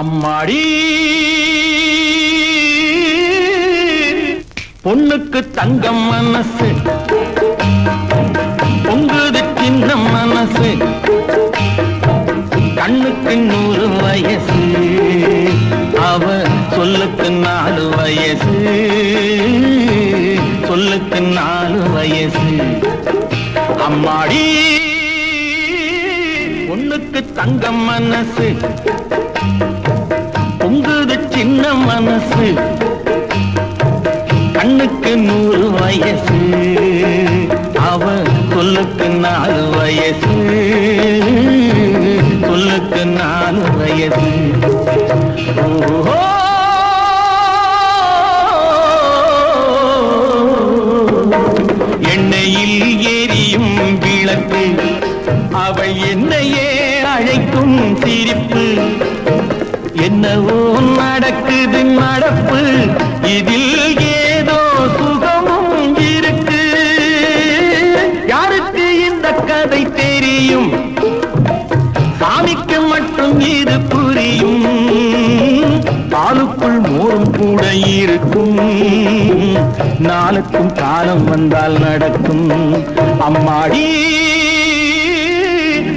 அம்மாடி. பொண்ணுக்கு தங்கம் மனசு பொங்குது சின்ன மனசு கண்ணுக்கு நூறு வயசு அவ சொல்லுக்கு நாலு வயசு சொல்லுக்கு நாலு வயசு. அம்மாடி பொண்ணுக்கு தங்கம் மனசு சின்ன மனசு. கண்ணுக்கு நூறு வயசு. அவ சொல்லுக்கு நாலு வயசு. நடக்குது நடப்பு. இதில் ஏதோ சுகமும் இருக்கு. யாருக்கு இந்த கதை தெரியும்? சாமிக்கு மட்டும் இது புரியும். பாலுக்குள் மோரும் கூட இருக்கும். நாளுக்கும் காலம் வந்தால் நடக்கும். அம்மாடி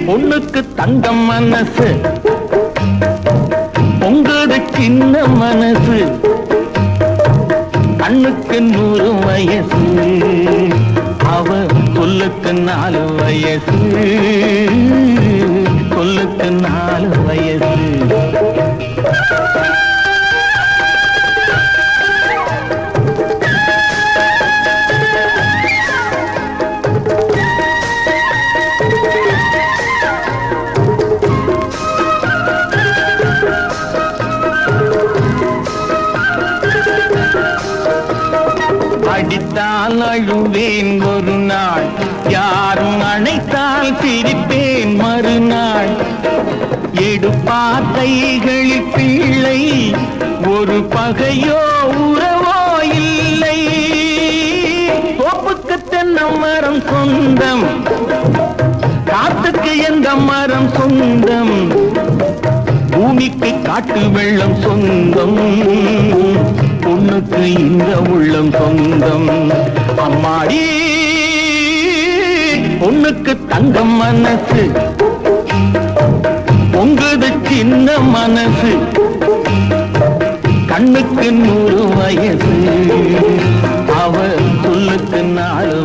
பொண்ணுக்கு தங்கம் மனசு. சின்ன மனசு? கண்ணுக்கு நூறு வயசு. அவ சொல்லுக்கு நாலு வயசு. அழுவேன் ஒரு நாள் யாரும் அணைத்தால் சிரிப்பேன் மறுநாள். எடுப்பா கைகளில் பிள்ளை ஒரு பகையோ உறவோ இல்லை. தோப்புக்கு தென்னை மரம் சொந்தம் காத்துக்கு எந்த மரம் சொந்தம் பூமிக்கு காட்டு வெள்ளம் சொந்தம். பொண்ணுக்கு இந்த உள்ளம் சொந்தம். அம்மாடி பொண்ணுக்கு தங்கம் மனசு. பொங்குது சின்ன மனசு. கண்ணுக்கு நூறு வயசு. அவ சொல்லுக்கு நாலு